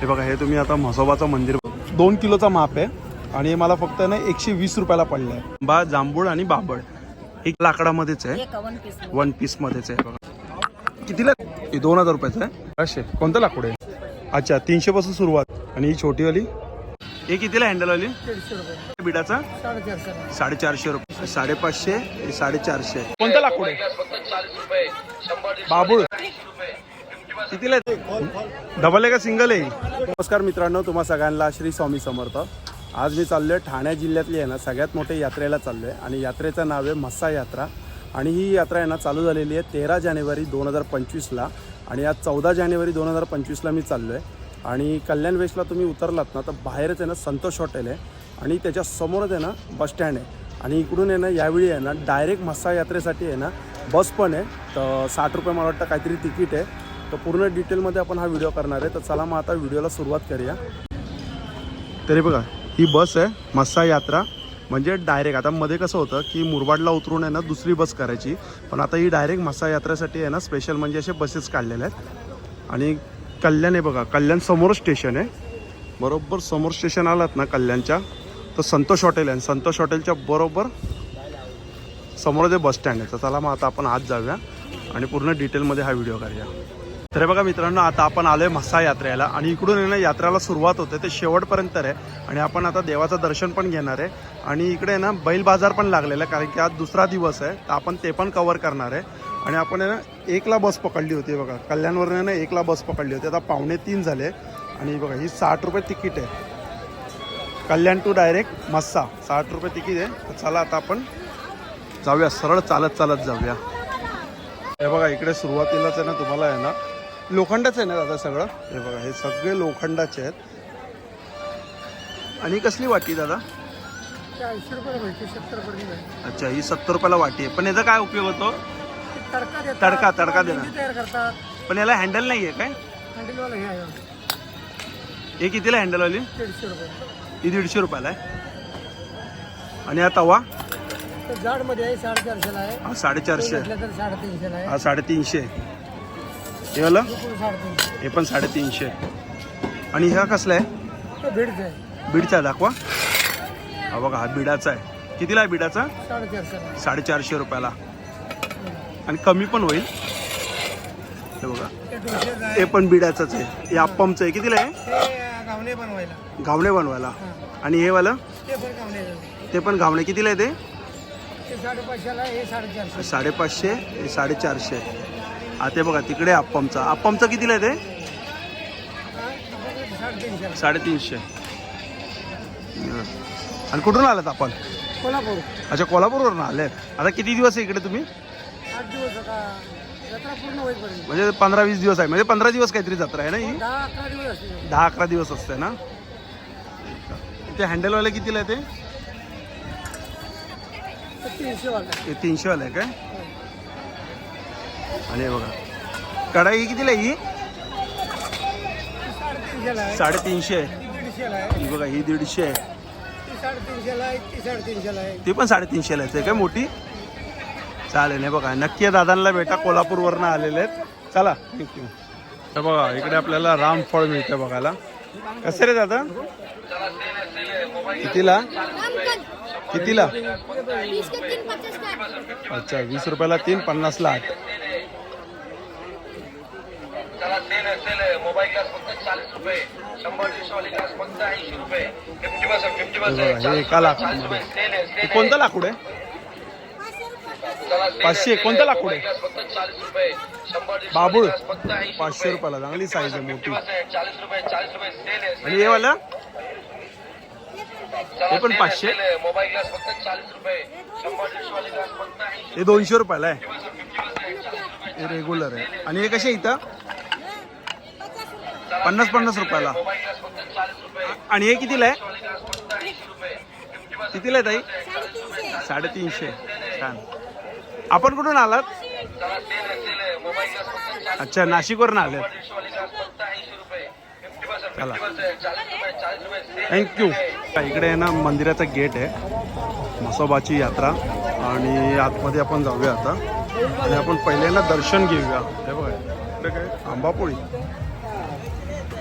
हे बघा हे तुम्ही आता म्हसोबाचं मंदिर बघा. दोन किलोचा माप आहे आणि हे मला फक्त ना एकशे वीस रुपयाला पडलं आहे. बा जांभूळ आणि बाबळ. एक लाकडामध्येच आहे. वन पीस वन पीस मध्येच आहे. बघा. कितीला? हे दोन हजार रुपयाचं आहे. असे कोणतं लाकूड आहे? अच्छा तीनशे पासून सुरुवात. आणि ही छोटीवाली? हे कितीला हँडल वाली? बिडाचा? साडेचारशे. रुपये. साडेपाचशे हे साडेचारशे. कोणतं लाकूड आहे? बाबूळ. कितीला डबल आहे का सिंगल आहे? नमस्कार मित्रांनो तुम्हा सगळ्यांना श्री स्वामी समर्थ. आज मी चाललोय ठाणे जिल्ह्यातली आहे ना सगळ्यात मोठ्या यात्रेला चाललोय. आणि यात्रेचं नाव आहे मस्सा यात्रा. आणि ही यात्रा आहे ना चालू झालेली आहे तेरा जानेवारी दोन हजार पंचवीसला. आणि आज चौदा जानेवारी दोन हजार पंचवीसला मी चाललो आहे आणि कल्याण वेस्टला तुम्ही उतरलात ना तर बाहेरच आहे ना संतोष हॉटेल आहे. आणि त्याच्या समोरच आहे ना बसस्टँड आहे. आणि इकडून आहे ना यावेळी आहे ना डायरेक्ट मस्सा यात्रेसाठी आहे ना बस पण आहे. तर साठ रुपये मला वाटतं काहीतरी तिकीट आहे. तर पूर्ण डिटेलमध्ये आपण हा व्हिडिओ करणार आहे. तर चला मग आता व्हिडिओला सुरुवात करूया. तरी बघा ही बस आहे मस्सा यात्रा. म्हणजे डायरेक्ट आता मध्ये कसं होतं की मुरबाडला उतरून आहे ना दुसरी बस करायची. पण आता ही डायरेक्ट मस्सा यात्रेसाठी आहे ना स्पेशल म्हणजे असे बसेस काढलेल्या आहेत. आणि कल्याण आहे बघा कल्याण समोर स्टेशन आहे. बरोबर समोर स्टेशन आलात ना कल्याणच्या तर संतोष हॉटेल आहे. संतोष हॉटेलच्या बरोबर समोर जे बस स्टँड आहे. तर चला मग आता आपण आत जाऊया आणि पूर्ण डिटेलमध्ये हा व्हिडिओ करूया. तर हे बघा मित्रांनो आता आपण आलोय मस्सा यात्रेला आणि इकडून आहे ना यात्रेला सुरुवात होते ते शेवटपर्यंत आहे. आणि आपण आता देवाचं दर्शन पण घेणार आहे. आणि इकडे ना बैल बाजार पण लागलेला आहे कारण की आज दुसरा दिवस आहे तर आपण ते पण कव्हर करणार आहे. आणि आपण आहे ना एकला बस पकडली होती बघा. कल्याणवरून ना एकला बस पकडली होती. आता पावणे तीन झाले. आणि बघा ही साठ रुपये तिकीट आहे. कल्याण टू डायरेक्ट मस्सा साठ रुपये तिकीट आहे. चला आता आपण जाऊया. सरळ चालत चालत जाऊया. हे बघा इकडे सुरुवातीलाच आहे ना तुम्हाला आहे ना लोखंडाचं आहे ना दादा सगळं? हे बघा हे सगळे लोखंडाचे आहेत. आणि कसली वाटी दादा? अच्छा ही सत्तर रुपयाला वाटी आहे. पण याचा काय उपयोग होतो? तडका तडका- देणार. पण याला हँडल नाही आहे काय? हे हे कितीला हँडल वाली ही दीडशे रुपयाला आहे. आणि हा तवा? तर जाडमध्ये आहे साडेचारशेला आहे. हा साडेचारशे. हा साडेतीनशे. आहे. हे वाला? हे पण साडेतीनशे. आणि ह्या कसला आहे? बीडचा आहे. बीडचा दाखवा. हा बघा हा बिडाचा आहे. कितीला आहे बिडाचा? साडेचारशे रुपयाला. आणि कमी पण होईल. हे बघा. ते हे पण बिडाचंच आहे. हे आप्पमचं आहे. कितीला आहे? घावणे बनवायला. आणि हे वालं? ते पण घावणे. कितीला आहे ते? साडेपाचशे हे साडेचारशे. हा ते बघा तिकडे अप्पमचा अप्पमचं कितीला आहे ते? साडेतीनशे. आणि कुठून आलात आपण? कोल्हापूर. अच्छा कोल्हापूरवरून आले. आता किती दिवस आहे इकडे तुम्ही? म्हणजे पंधरा वीस दिवस आहे. म्हणजे पंधरा दिवस काहीतरी जत्रा आहे ना ही? दहा अकरा दिवस असते ना? ते हँडलवाले कितीला आहे ते तीनशेवाला आहे काय? आणि हे बघा. कढाई कितीला आहे ही? साडेतीनशे ही बघा ही दीडशे आहे. ती पण साडेतीनशेला आहे. काय मोठी? चालेल हे बघा. नक्की दादांना भेटा. कोल्हापूरवरनं आलेले आहेत. चला. थँक्यू तर बघा इकडे आपल्याला रामफळ मिळतं बघायला. कसं रे दादा? कितीला? कितीला? अच्छा वीस रुपयाला तीन पन्नासला आठ हे एका हे कोणतं लाकूड आहे? पाचशे कोणतं लाकूड आहे? बाबूळ. पाचशे रुपयाला चांगली साईज आहे मोठी. आणि हे वाला? हे पण पाचशे. हे दोनशे रुपयाला आहे. हे रेग्युलर आहे. आणि हे कसे इथं? पन्नास पन्नास रुपयाला. आणि हे कितीला आहे? कितीला आहे ताई? साडेतीनशे. छान. आपण कुठून आलात? अच्छा नाशिकवरून आले चला. थँक्यू इकडे आहे ना मंदिराचा गेट आहे. म्हसोबाची यात्रा. आणि आतमध्ये आपण जाऊया आता. आणि आपण पहिल्यांदा दर्शन घेऊया. हे बघा. इकडे काय? आंबापोळी.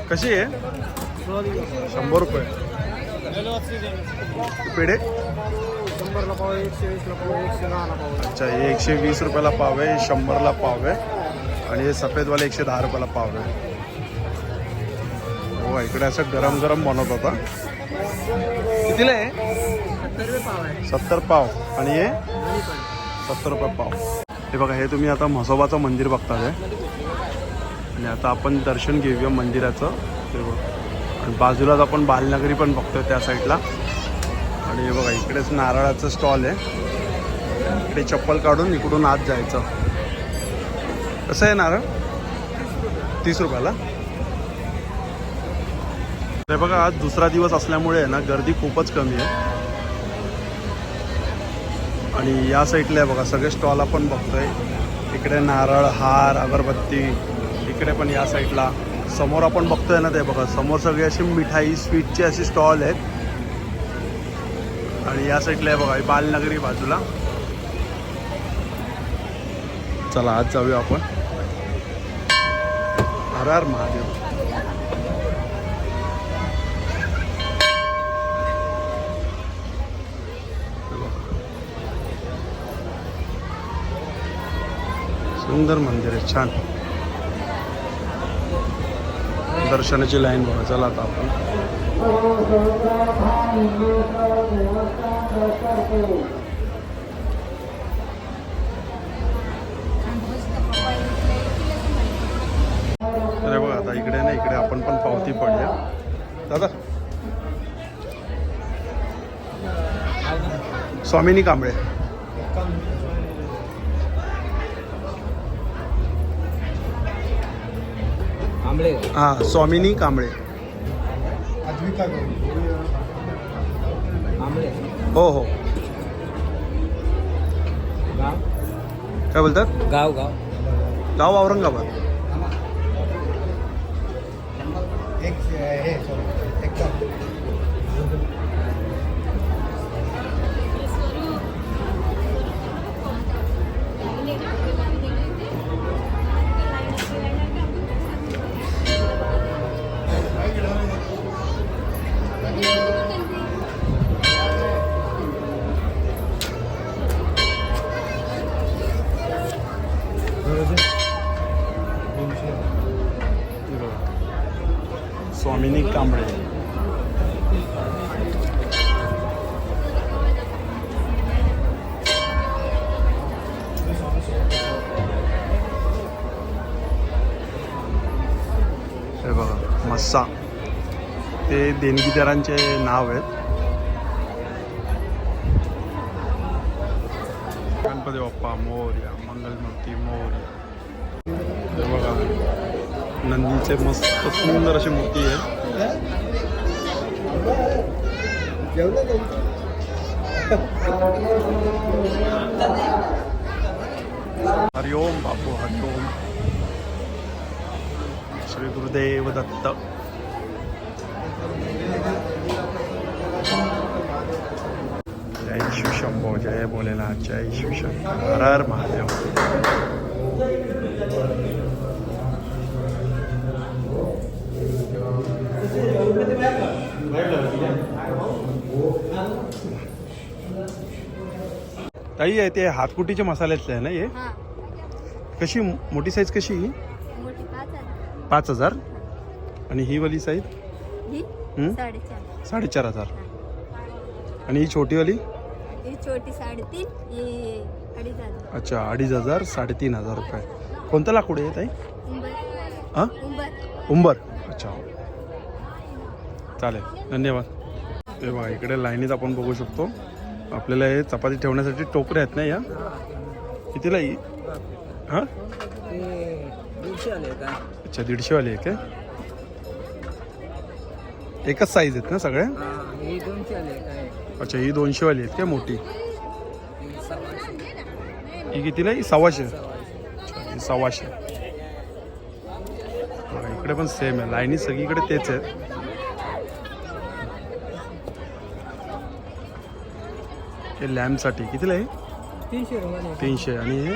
कशी आहे? शंभर रुपये. पेढे? शंभरला पाव एकशे वीसला पाव एकशे दहाला पाव अच्छा हे एकशे वीस रुपयाला पाव आहे शंभरला पाव आहे. आणि हे सफेदवाले एकशे दहा रुपयाला पाव आहे. हो इकडे असं गरम गरम बनवत होता. कितीला आहे सत्तर पाव आहे? सत्तर पाव. आणि हे? सत्तर रुपये पाव. हे बघा हे तुम्ही आता म्हसोबाचं मंदिर बघताय. आणि आता आपण दर्शन घेऊया मंदिराचं. ते बघ. आणि बाजूलाच आपण बालनगरी पण बघतोय त्या साईडला. आणि हे बघा इकडेच नारळाचं स्टॉल आहे. इकडे चप्पल काढून इकडून आत जायचं. कसं आहे नारळ? तीस रुपयाला. हे बघा आज दुसरा दिवस असल्यामुळे ना गर्दी खूपच कमी आहे. आणि या साईडला आहे बघा सगळे स्टॉल आपण बघतोय. इकडे नारळ हार अगरबत्ती इकडे पण या साईडला. समोर आपण बघतोय ना ते बघा. समोर सगळे अशी मिठाई स्वीटचे असे स्टॉल आहेत. आणि या साईडला आहे बघा बालनगरी बाजूला. चला आज जाऊया आपण. हर हर महादेव. सुंदर मंदिर आहे छान. दर्शनाची लाईन बघा चला आता आपण. अरे बघा आता इकडे ना इकडे आपण पण पावती पडूया. दादा. स्वामिनी कांबळे. आंबळे हा स्वामिनी कांबळे. हो हो. गाव? काय बोलतात? गाव गाव. गाव औरंगाबाद. देणगीदारांचे नाव आहेत. गणपती बाप्पा मोर्या मंगलमूर्ती मोर्या. बघा. नंदीचे मस्त सुंदर अशी मूर्ती आहे हरिओम बापू हरिओम. श्री गुरुदेव दत्त. शिव शंकर हर हर महादेव. ताई आहे ते हातकुटीचे मसाल्यातले आहे ना हे? कशी मोठी साईज कशी पाच हजार. आणि ही वाली साईज? साडेचार. साडेचार हजार. आणि ही छोटीवाली ही छोटी साडेतीन ही अडीच हजार. अच्छा अडीच हजार साडेतीन हजार रुपये. कोणतं लाकूड आहे ताई? उंबर. हां? उंबर. उंबर. अच्छा. चालेल. धन्यवाद. ते बघा इकडे लाईनीत आपण बघू शकतो. आपल्याला हे चपाती ठेवण्यासाठी टोकरे आहेत ना या? कितीला ही? हां? का? अच्छा दीडशेवाली आहे काय एकच साईज आहेत ना सगळ्या? हा हे दोनशे आले काय? अच्छा ही दोनशेवाली आहेत काय मोठी? हे कितीला ही सव्वाशे. सव्वाशे. ही इकडे पण सेम आहे. लाईनी सगळीकडे तेच आहेत. हे लॅम्पसाठी कितीला आहे? तीनशे आणि हे?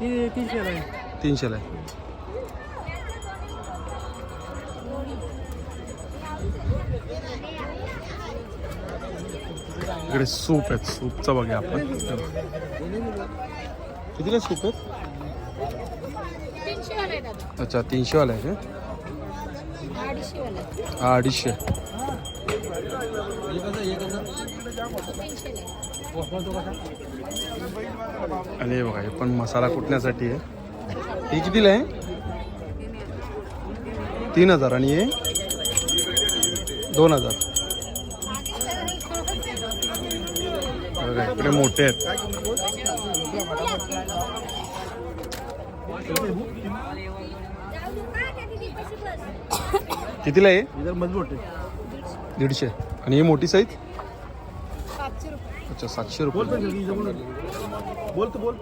ती तीनशे आहे. तीनशेला आहे. इकडे सूप आहेत. सूपचं बघूया आपण. कितीला सूप आहेत? अच्छा तीनशे वाला आहे का? अडीचशे हा अडीचशे. आणि हे बघा हे पण मसाला कुटण्यासाठी आहे. हे कितीला आहे? तीन हजार. आणि हे? दोन हजार. बघा इकडे मोठे आहेत. कितीला आहे? मजबूत दीडशे. आणि ही मोठी साईज? अच्छा सातशे रुपये. बोल तू बोल.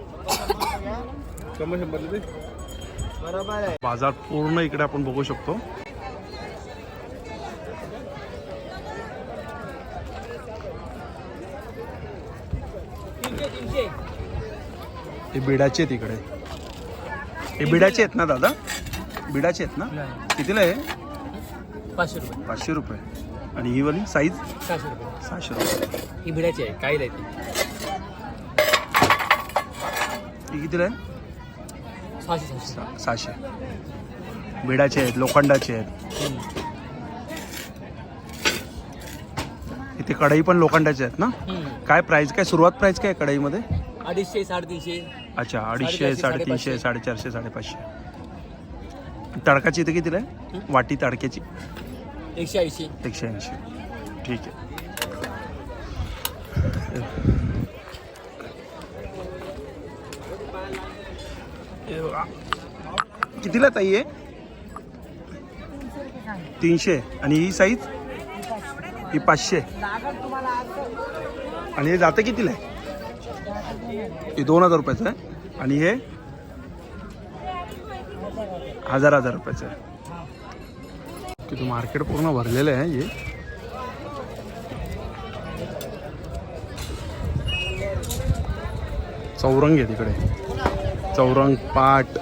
बाजार पूर्ण इकडे आपण बघू शकतो. हे बिडाचे आहेत इकडे. हे बिडाचे आहेत ना दादा? बिडाचे आहेत ना? कितीला आहे? पाचशे रुपये. पाचशे रुपये. आणि ही वाली साईज सहाशे रुपये. सहाशे रुपये. ही भिड्याची आहे काय राहते ही कितीला आहे? सहाशे सहाशे. सा- सहाशे. बिडाचे आहेत लोखंडाचे आहेत. इथे कढई पण लोखंडाचे आहेत ना? काय प्राइस काय सुरुवात प्राइस काय आहे कढईमध्ये? अडीचशे साडेतीनशे. अच्छा अडीचशे साडेतीनशे साडेचारशे साडेपाचशे. तडकाची इथे कितीला आहे? वाटी तडक्याची? एकशे ऐंशी. एकशे ऐंशी. ठीक आहे. कितीला ताई आहे तीनशे. आणि ही साईज ही पाचशे. आणि हे जातं कितीला आहे? हे दोन हजार रुपयाचं आहे. आणि हे हजार हजार रुपयाचं आहे. तिथं मार्केट पूर्ण भरलेलं आहे हे. चौरंग आहे तिकडे. चौरंग पाट.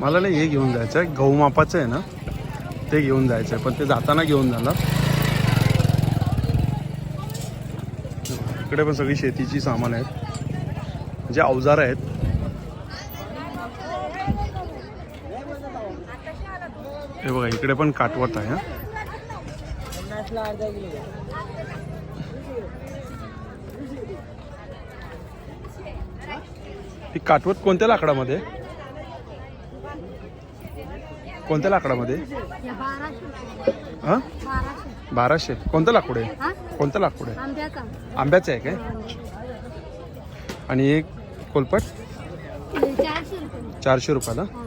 मला नाही हे घेऊन जायचं आहे. गहू मापाचं आहे ना? ते घेऊन जायचं आहे पण ते जाताना घेऊन जाणार. इकडे पण सगळी शेतीची सामान आहेत. जे अवजार आहेत. हे बघा इकडे पण काटवत आहे ती काटवत कोणत्या लाकडामध्ये? कोणत्या लाकडामध्ये? हा बाराशे. कोणतं लाकूड आहे? हा? कोणतं लाकूड आहे? आंब्याचा. आहे काय? आणि एक कोलपट? चारशे रुपये. चारशे रुपयाला? हा.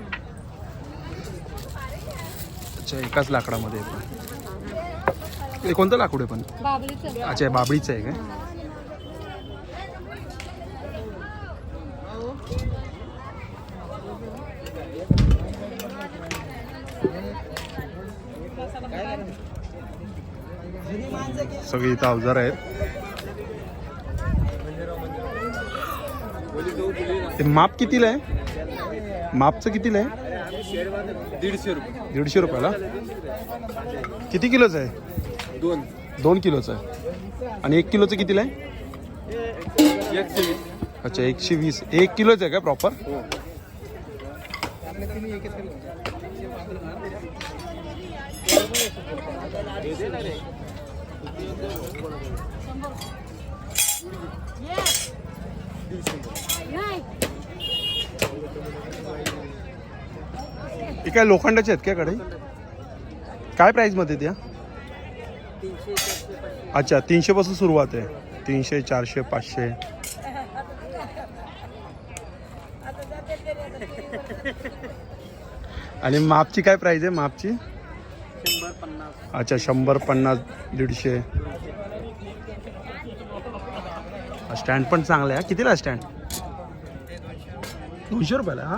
अच्छा एकाच लाकडामध्ये हे कोणतं लाकूड आहे पण? अच्छा बाबळीचं आहे काय? सगळी इथं अवजार आहेत. ते माप कितीला आहे? मापचं कितीला आहे? दीडशे रुपये. दीडशे रुपयाला? किती किलोचं आहे? दोन. दोन किलोचं आहे. आणि एक किलोचं कितीला आहे? अच्छा एकशे वीस. एक किलोचं आहे का प्रॉपर नाही हे काय लोखंडाचे आहेत काय कढई काय प्राईजमध्ये त्या अच्छा तीनशेपासून सुरुवात आहे. तीनशे चारशे पाचशे. आणि मापची काय प्राईज आहे मापची? अच्छा शंभर पन्नास दीडशे. स्टँड पण चांगला आहे कितीला स्टँड दोनशे रुपयाला हा?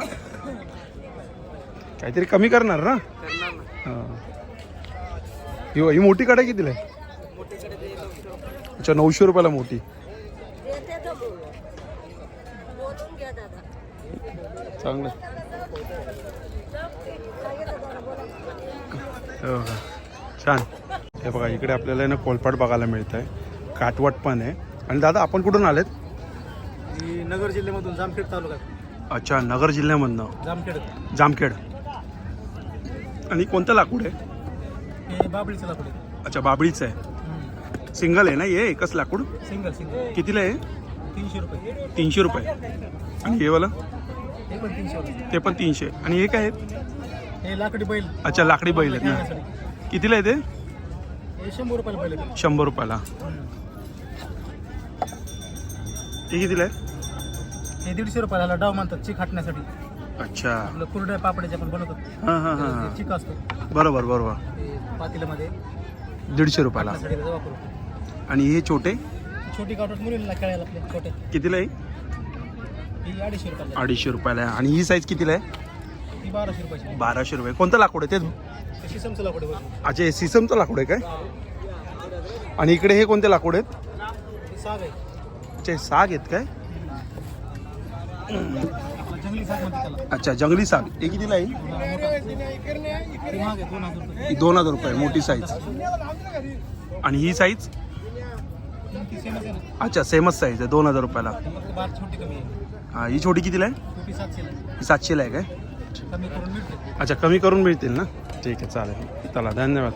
काहीतरी कमी करणार ना? करणार ना. हा. ही ही मोठी कढाई कितीला आहे? अच्छा नऊशे रुपयाला मोठी. चांगलं. हे छान. हे बघा इकडे आपल्याला आहे ना कोलपाट बघायला मिळत आहे काटवट पण आहे. आणि दादा आपण कुठून आलेत? ही नगर जिल्ह्यामधून जामखेड तालुक्यात. अच्छा नगर जिल्ह्यामधनं. जामखेड. जामखेड. आणि कोणतं लाकूड आहे? हे बाबळीचं लाकूड आहे. अच्छा बाबळीचं आहे. सिंगल आहे ना हे? एकच लाकूड? Single single. कितीला आहे? तीनशे रुपये. तीनशे रुपये. आणि हे वाला? हे पण तीनशे रुपये ते पण तीनशे. आणि हे काय आहे हे लाकडी बैल. अच्छा लाकडी बैल आहेत ना. कितीला आहे ते? शंभर रुपयाला बैल आहे. शंभर रुपयाला. ते कितीला आहे? हे दीडशे रुपयाला डाव म्हणतात चिक हाटण्यासाठी. अच्छा. आपलं कुरड्या पापड्याचे आपण बनवतात हां हां हां हां. ते चिक असतो. बरोबर बरोबर. ते पातेल्यामध्ये दीडशे रुपयाला. आणि हे छोटे? छोटी कावटत मुलींना खेळायला आपल्या छोटे. कितीला आहे? ही अडीचशे रुपयाला. अडीचशे रुपयाला आहे. आणि ही साईज कितीला आहे? बाराशे रुपयाची. बाराशे रुपये. कोणतं लाकूड आहे ते? आहे बघ. अच्छा हे सिसमचं लाकूड आहे काय? आणि इकडे हे कोणते लाकूड आहेत? साग आहे. अच्छा हे साग आहेत काय? अच्छा जंगली साग. हे कितीला आहे? हा, दोन हजार रुपये ही मोठी साईज आणि ही साईज अच्छा सेमच साईज आहे दोन हजार रुपयाला. फक्त बार छोटी कमी आहे हा ही छोटी कितीला आहे? सातशेला आहे. ही काय? कमी करून मिळते अच्छा कमी करून मिळतील ना? ठीक आहे चालेल. चला धन्यवाद.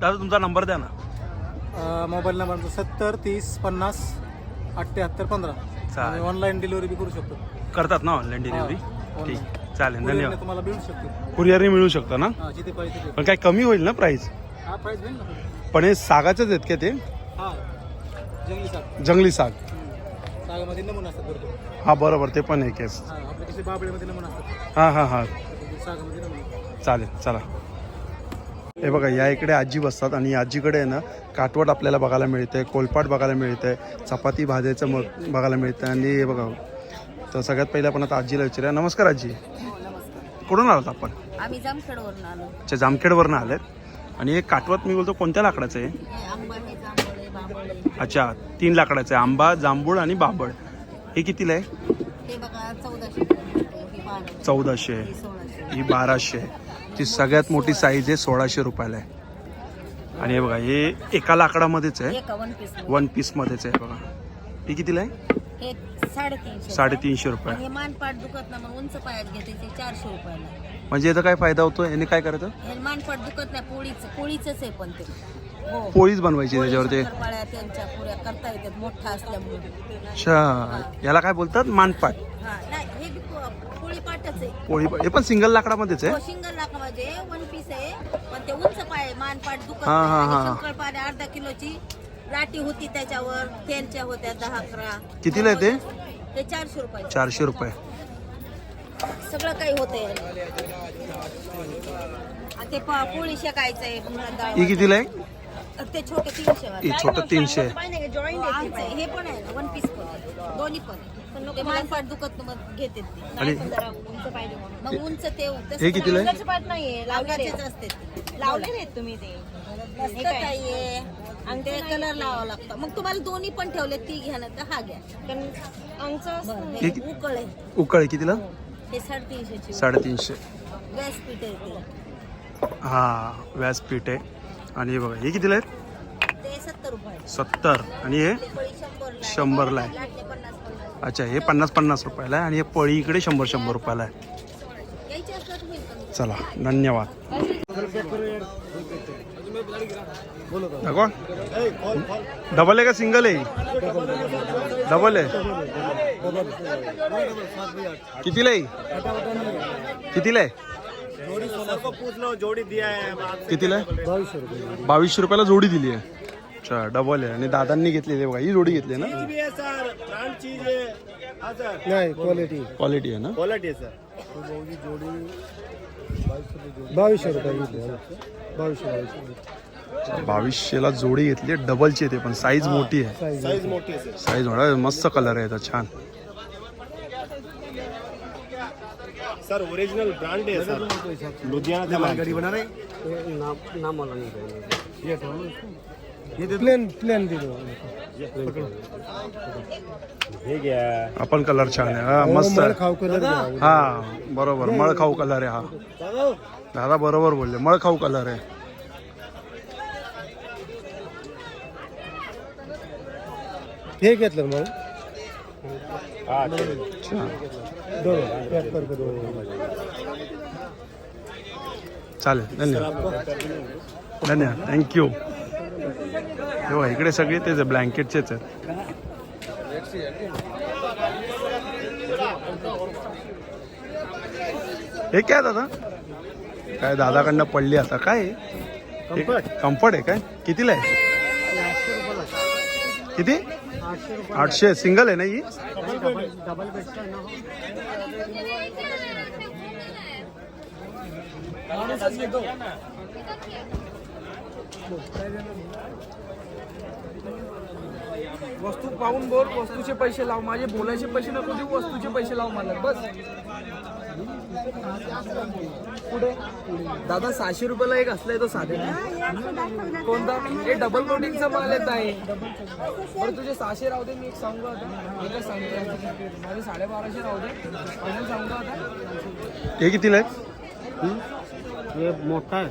दादा तुमचा नंबर द्या ना. मोबाईल नंबर सत्तर तीस पन्नास अठ्ठ्याहत्तर पंधरा. ऑनलाईन डिलिव्हरी बी करू शकतो. करतात ना ऑनलाईन डिलिव्हरी हा, ठीक. online. चालेल धन्यवाद. तुम्हाला मिळू शकतो. कुरिअरने मिळू शकतं ना? हा जिथे पाहिजे तिथे. पण काय कमी होईल ना प्राईस हा प्राईस भेटेल ना पण हे सागाचेच आहेत का ते? हा जंगली साग. जंगली साग. हम्म. सागामध्ये नमुना असतात भरपूर. हा बरोबर ते पण आहे. केस हा आपल्या कसे बाबळीमध्ये नमुना असतात. हां हां हां. सागामध्ये नमुना चालेल चला. हे बघा या इकडे आजी बसतात आणि आजीकडे आहे ना काटवट आपल्याला बघायला मिळते कोलपाट बघायला मिळते चपाती भाजायचं मग बघायला मिळतं आणि हे बघा तर सगळ्यात पहिले आपण आता आजीला विचारूया. नमस्कार आजी. कुठून आलात आपण? आम्ही जामखेडवरून आलो. अच्छा जामखेडवरनं आलेत. आणि हे काटवत मी बोलतो कोणत्या लाकडाचं आहे? हे आंबा हे जांभळे बांबळे अच्छा तीन लाकडाचं आहे आंबा जांभूळ आणि बाबळ. हे कितीला आहे? हे बघा चौदाशे ही बारा चौदाशे. ही सोळाशे. ही बाराशे. ती सगळ्यात मोठी साईज आहे सोळाशे रुपयाला आहे. आणि हे बघा हे एका लाकडामध्येच आहे. एका वन पीस वन पीसमध्येच आहे बघा. ही कितीला आहे? हे साडेतीनशे साडेतीनशे आणि रुपये हे मानपाट दुखत ना मग उंच पायात घेते ते चारशे रुपयाला. म्हणजे याचा काय फायदा होतो? याने काय करायचं? हे मानपाट दुखत नाही पोळीच पोळीच आहे पण ते. हो. पोळीच बनवायची पोळी, त्याच्यावर ते शंकरपाळ्या त्यांच्या पुऱ्या करता येतात मोठा असल्यामुळे. अच्छा. याला काय बोलतात? मानपाट. हा नाही हे बी पो- पोळी पाटच आहे. पोळी हे पण सिंगल लाकडामध्येच आहे? हो सिंगल लाखामध्ये वन पीस आहे पण ते उंच पाय मानपाट दुखत हा, नाही. हा, आणि हा. शंकरपाळ्या अर्धा किलोची लाटी होती त्याच्यावर तेलच्या होत्या दहा अकरा कितीला आहे ते? ते चारशे रुपये चारशे रुपये सगळं काही होतंय आणि ते प- पोळी शेकायचंय पुन्हा डाळ ही कितीला आहे ते छोटे तीनशे वाले. ही छोटं तीनशे आहे. हो, आमचं. हे पण आहे ना वन पीस पण आहे. दोन्ही पण आहे. ते मानपाट दुखत मग घेते ते. आणि मग उंच ते तसं हे कितीला आहे? असते ते. लावले नाहीत तुम्ही ते आहे. आणि ते कलर लावावं लागतं. मग तुम्हाला दोन्ही पण ठेवले ती घ्या ना तर हा घ्या. कारण आमचं हे उकळ आहे उकळ. कितीला? हे साडेतीनशेची साडेतीनशे. व्यासपीठ आहे ते. हा व्यासपीठ आहे. आणि हे बघा हे कितीला आहे ते सत्तर रुपये सत्तर. आणि हे? ते पळी शंभरला आहे. शंभरला आहे. लाटणे पन्नास पन्नास. अच्छा हे पन्नास पन्नास रुपयाला आहे. आणि हे पळी इकडे शंभर शंभर रुपयाला आहे. यायचे असलं तर होईल पण. चला धन्यवाद. दाखवा डबल आहे का सिंगल आहे? डबल आहे. कितीला आहे? कितीला आहे? कितीला बावीसशे रुपयाला जोडी दिली आहे. अच्छा डबल आहे. आणि दादांनी घेतलेली आहे बघा ही जोडी घेतली आहे ना? नाही क्वालिटी क्वालिटी आहे ना? क्वालिटी सर बावीसशे रुपये बावीसशे बावीसशे बावीसशेला जोडी घेतली आहे. डबलची आहे ते पण साईज मोठी आहे. साईज मोठी आहे सर साईज मोठा मस्त कलर आहे याचा छान. सर ओरिजिनल ब्रांड है सर लुधियाना से माल गाड़ी बना रहे नाम नाम वाला नहीं प्लेन प्लेन हे आपण कलर छान आहे. हा मस्त. आहे खाऊ कलर हा बरोबर. मळ खाऊ कलर आहे हा. दादा. बरोबर बोलले. मळ खाऊ कलर आहे. हे घेतलं मग? दोन चालेल धन्यवाद. धन्यवाद थँक्यू हे इकडे सगळे तेच ब्लँकेटचेच आहेत. हे काय दादा? काय दादाकडनं पडली आता काय? कम्फर्ट आहे काय? कितीला आहे? किती? आठशे सिंगल आहे ना ही? डबल बेडचा ना वस्तू पाहून बोल वस्तूचे पैसे लाव. माझे बोलायचे पैसे नको देऊ वस्तूचे पैसे लाव मला. बस. पुढे दादा सहाशे रुपयाला एक असलाय तो साधे. कोणता? हे डबल कोटिंगचा माल येत आहे बरं तुझे सहाशे राहू दे मी एक सांगू आता. एकच सांगतो माझे साडेबाराशे राहू दे. अजून सांगू आता. हे कितीला आहे? हे? मोठा आहे.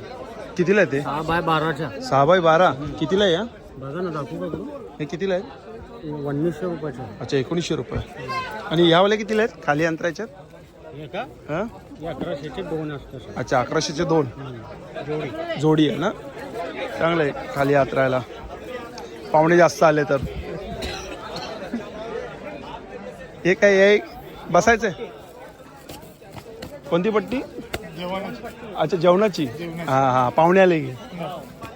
कितीला आहे ते? सहा बाय बाराच्या. सहा बाय बारा. कितीला आहे या? बघा ना दाखवू का हे कितीला आहे? उन्नीसशे रुपयाच्या अच्छा एकोणीसशे रुपये. आणि यावाले कितीला आहेत? खाली अंतराच्यात? हे का? हां? हे अकराशेचे दोन असतात. अच्छा अकराशेचे दोन. जोडी. जोडी आहे ना? चांगलं आहे खाली यात्रायला पाहुणे जास्त आले तर. हे काय हे बसायचं कोणती पट्टी? अच्छा जेवणाची. हां हां पाहुणे आले की.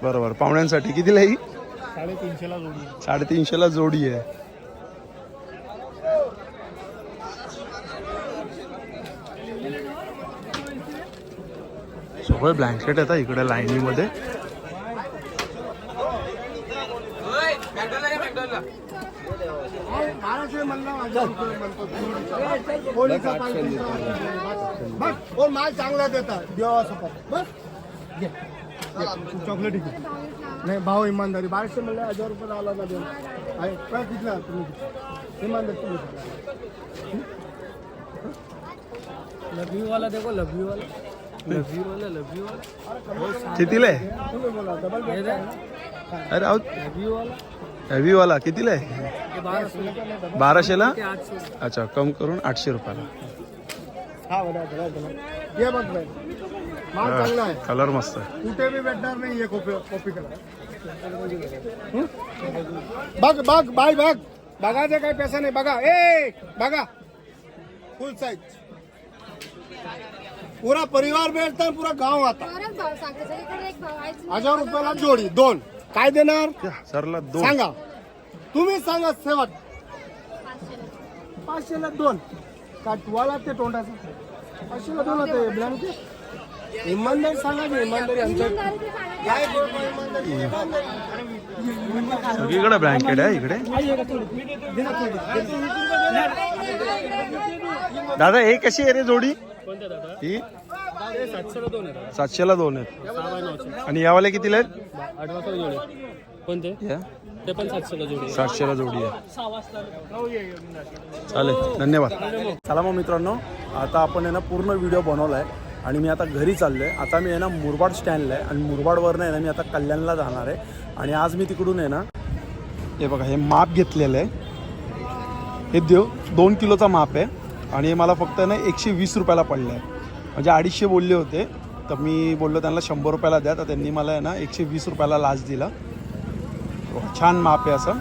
बरोबर पाहुण्यांसाठी कितीला ही? साडेतीनशेला जोडी साडेतीनशेला जोडी आहे. सगळे ब्लँकेट आहेत इकडे लाईनीमध्ये. माल चांगला देतात देवासोबत बस चॉकलेट नाही भाव इमानदारी बाराशे म्हणलं हजार रुपये आला ना देऊन आहे काय कितला तुम्ही इमानदारी तुम्ही लव यू वाला. देखो लव यू कितीला आहे? अरे आहो वाला कितीला आहे? बाराशेला? अच्छा कम करून आठशे रुपयाला. बघ चांगला आहे कलर मस्त आहे. कुठे बी भेटणार नाही हे कॉपी कलर बघ बघ बाय बघ. बघायचं काही पैसा नाही. बघा. ए बघा. फुल साईज पुरा परिवार भेटता पुरा गाव आता. बरंच भाव सांगते सगळीकडे एक भाव आहेच नाही. हजार रुपयाला जोडी दोन. काय देणार? सरला दोन. सांगा. तुम्ही सांगा शेवट. पाचशेला दोन. का तुवाला ते तोंडाचं? पाचशेला दोन होते ब्लँकेट इमानदारी सांगा की इमानदारी आमच्या इमानदारी ते सांगायची. काय बोलतो इमानदारी सगळीकडे ब्लँकेट आहे इकडे. दादा हे कशी आहे रे जोडी? ही? सातशेला दोन आहेत. आणि यावाले कितीला आहेत? कोणते? या. ते पण सातशेला जोडी सातशेला जोडी आहे. चालेल धन्यवाद. चला मग मित्रांनो आता आपण आहे ना पूर्ण व्हिडिओ बनवला आहे आणि मी आता घरी चाललो आहे आता मी आहे ना मुरबाड स्टँडला आहे आणि मुरबाडवरनं आहे ना मी आता कल्याणला जाणार आहे. आणि आज मी तिकडून आहे ना हे बघा हे माप घेतलेलं आहे. हे देव दोन किलोचा माप आहे. आणि मला फक्त ना एकशे वीस रुपयाला पडलं आहे म्हणजे अडीचशे बोलले होते. तर मी बोललो त्यांना शंभर रुपयाला द्या. तर त्यांनी मला आहे ना एकशे वीस रुपयाला लाच दिला. छान माप आहे असं.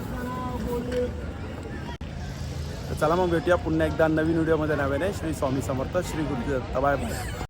तर चला मग भेटूया पुन्हा एकदा नवीन व्हिडिओमध्ये. नव्याने. Shri Swami Samarth Shri Gurudatta bye bye